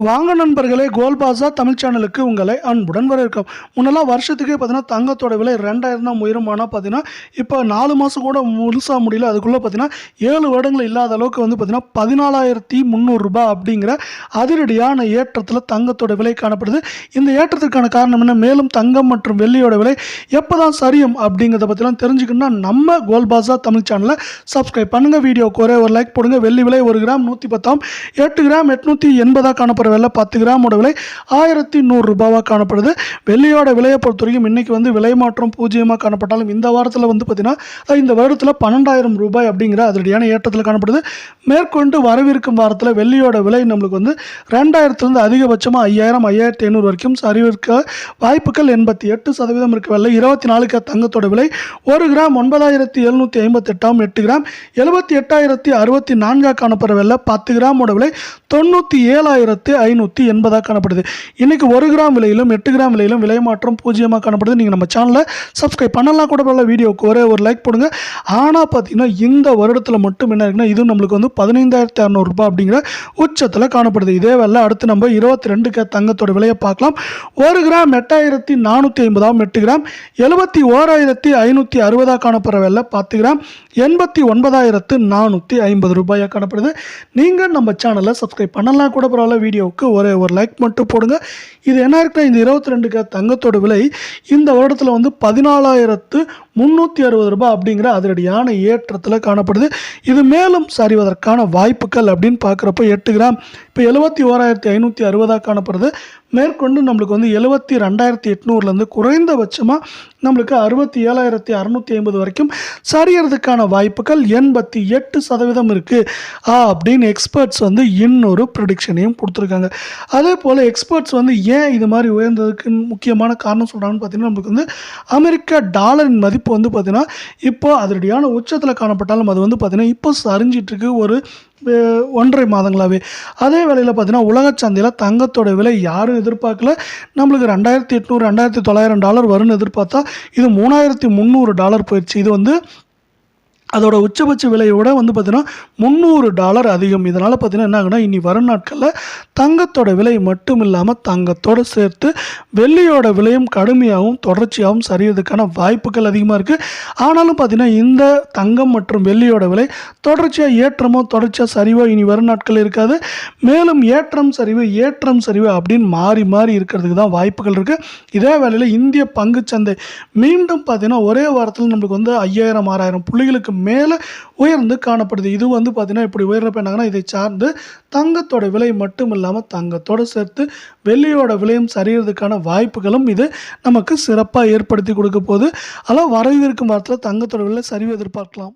வாங்க நண்பர்களே கோல் பாசா தமிழ் சேனலுக்கு உங்களை அன்புடன் வரவேற்கும் முன்னெல்லாம் வருஷத்துக்கே பார்த்தீங்கன்னா தங்கத்தோட விலை ரெண்டாயிரம் தான் உயரும் ஆனால் பார்த்தீங்கன்னா இப்போ நாலு மாதம் கூட முழுசாக முடியல. அதுக்குள்ளே பார்த்தீங்கன்னா ஏழு வருடங்கள் இல்லாத அளவுக்கு வந்து பார்த்தீங்கன்னா பதினாலாயிரத்தி முந்நூறுரூபா அப்படிங்கிற அதிரடியான ஏற்றத்தில் தங்கத்தோட விலை காணப்படுது. இந்த ஏற்றத்திற்கான காரணம் என்ன? மேலும் தங்கம் மற்றும் வெள்ளியோட விலை எப்போ தான் சரியும் அப்படிங்கிறத பற்றிலாம் தெரிஞ்சுக்கணும்னா நம்ம கோல் பாசா தமிழ் சேனலை சப்ஸ்கிரைப் பண்ணுங்கள் வீடியோக்கு ஒரே ஒரு லைக் போடுங்க. வெள்ளி விலை ஒரு கிராம் நூற்றி பத்தாம் எட்டு கிராம் எட்நூற்றி எண்பதாக காணப்படுற விலை பத்து கிராமோட விலை ஆயிரத்தி நூறுரூபாவாக காணப்படுது. வெள்ளியோட விலையை பொறுத்த வரைக்கும் இன்றைக்கி வந்து விலை மாற்றம் பூஜ்ஜியமாக காணப்பட்டாலும் இந்த வாரத்தில் வந்து பார்த்திங்கன்னா இந்த வருடத்தில் பன்னெண்டாயிரம் ரூபாய் அப்படிங்கிற அதிரடியான ஏற்றத்தில் காணப்படுது. மேற்கொண்டு வரவிருக்கும் வாரத்தில் வெள்ளியோட விலை நம்மளுக்கு வந்து ரெண்டாயிரத்துலேருந்து அதிகபட்சமாக ஐயாயிரம் ஐயாயிரத்தி ஐநூறு வரைக்கும் சரிவிற்க வாய்ப்புகள் எண்பத்தி எட்டு சதவீதம் இருக்க. விலை இருபத்தி நாலுக்கு தங்கத்தோட விலை ஒரு கிராம் ஒன்பதாயிரத்தி எழுநூற்றி ஐம்பத்தெட்டாம் எட்டு கிராம். எழுபத்தி எட்டாயிரத்தி அறுபத்தி நான்காக காணப்படுற விலை பத்து கிராமோட விலை தொண்ணூற்றி ஏழாயிரத்து ஐநூற்றி எண்பதாக காணப்படுது. இன்றைக்கி ஒரு கிராம் விலையிலும் எட்டு கிராம் விலையிலும் விலை மாற்றம் பூஜ்ஜியமாக காணப்படுது. நீங்கள் நம்ம சேனலை சப்ஸ்கிரைப் பண்ணலாம் கூட பரவாயில்ல. வீடியோவுக்கு ஒரே ஒரு லைக் போடுங்க. ஆனால் பார்த்தீங்கன்னா இந்த வருடத்தில் மட்டும் என்ன இருக்குன்னா இது நம்மளுக்கு வந்து பதினைந்தாயிரத்தி அறநூறுபா அப்படிங்கிற உச்சத்தில் காணப்படுது. இதே வேலை அடுத்து நம்ம இருபத்தி ரெண்டுக்கு தங்கத்தோட விலையை பார்க்கலாம். ஒரு கிராம் எட்டாயிரத்தி நானூற்றி ஐம்பதாம் எட்டு கிராம் எழுபத்தி ஓராயிரத்தி ஐநூற்றி அறுபதாக காணப்படுற விலை பத்து கிராம் எண்பத்தி ஒன்பதாயிரத்து நானூற்றி ஐம்பது ரூபாயாக காணப்படுது. நீங்கள் நம்ம சேனலை சப்ஸ்கிரைப் பண்ணலாம் கூட பரவாயில்ல. வீடியோ வீடியோவுக்கு ஒரே ஒரு லைக் மட்டும் போடுங்க. இது என்ன இருக்குன்னா இந்த இருபத்தி ரெண்டுக்கு தங்கத்தோட விலை இந்த வருடத்தில் வந்து பதினாலாயிரத்து முந்நூற்றி அறுபது ரூபாய் அப்படிங்கிற அதிரடியான ஏற்றத்தில் காணப்படுது. இது மேலும் சரிவதற்கான வாய்ப்புகள் அப்படின்னு பார்க்குறப்ப எட்டு கிராம். இப்போ எழுபத்தி ஓராயிரத்தி ஐநூற்றி அறுபதாக காணப்படுது. மேற்கொண்டு நம்மளுக்கு வந்து எழுபத்தி ரெண்டாயிரத்தி எட்நூறுலேருந்து குறைந்தபட்சமாக நம்மளுக்கு அறுபத்தி ஏழாயிரத்தி அறநூற்றி ஐம்பது வரைக்கும் சரியறதுக்கான வாய்ப்புகள் எண்பத்தி எட்டு சதவீதம் இருக்குது அப்படின்னு எக்ஸ்பர்ட்ஸ் வந்து இன்னொரு ப்ரிடிக்ஷனையும் கொடுத்துருக்காங்க. அதே போல் எக்ஸ்பர்ட்ஸ் வந்து ஏன் இது மாதிரி உயர்ந்ததுக்கு முக்கியமான காரணம் சொல்கிறாங்கன்னு பார்த்தீங்கன்னா நம்மளுக்கு வந்து அமெரிக்க டாலரின் மதிப்பு இப்போ வந்து பார்த்திங்கன்னா இப்போ அதனுடையான உச்சத்தில் காணப்பட்டாலும் அது வந்து பார்த்திங்கன்னா இப்போ சரிஞ்சிட்ருக்கு ஒரு ஒன்றரை மாதங்களாகவே அதே வேளையில் பார்த்தீங்கன்னா உலக சந்தையில் தங்கத்தோட விலை யாரும் எதிர்பார்க்கல. நம்மளுக்கு ரெண்டாயிரத்தி எட்நூறு ரெண்டாயிரத்தி தொள்ளாயிரம் டாலர் வரும்னு எதிர்பார்த்தா இது மூணாயிரத்தி முந்நூறு டாலர் போயிடுச்சு. இது வந்து அதோட உச்சபட்ச விலையோட வந்து பார்த்திங்கன்னா முந்நூறு டாலர் அதிகம். இதனால் பார்த்தீங்கன்னா என்ன ஆகுனா இனி வரும் நாட்களில் தங்கத்தோட விலை மட்டும் இல்லாமல் தங்கத்தோடு சேர்த்து வெள்ளியோட விலையும் கடுமையாகவும் தொடர்ச்சியாகவும் சரியறதுக்கான வாய்ப்புகள் அதிகமாக இருக்குது ஆனாலும் பார்த்திங்கன்னா இந்த தங்கம் மற்றும் வெள்ளியோட விலை தொடர்ச்சியாக ஏற்றமோ தொடர்ச்சியாக சரிவோ இனி வரும் நாட்கள் இருக்காது. மேலும் ஏற்றம் சரிவு ஏற்றம் சரிவு அப்படின்னு மாறி மாறி இருக்கிறதுக்கு தான் வாய்ப்புகள் இருக்குது இதே வேளையில் இந்திய பங்குச்சந்தை மீண்டும் பார்த்தீங்கன்னா ஒரே வாரத்தில் நம்மளுக்கு வந்து ஐயாயிரம் ஆறாயிரம் புள்ளிகளுக்கு மேலே உயர்ந்து காணப்படுது. இது வந்து பார்த்திங்கன்னா இப்படி உயர்றப்ப என்னங்கன்னா இதை சார்ந்து தங்கத்தோட விலை மட்டும் இல்லாமல் தங்கத்தோடு சேர்த்து வெள்ளியோட விலையும் சரியறதுக்கான வாய்ப்புகளும் இது நமக்கு சிறப்பாக ஏற்படுத்தி கொடுக்க போகுது. அதெல்லாம் வரவிருக்கும் வாரத்தில் தங்கத்தோட விலை சரிவு எதிர்பார்க்கலாம்.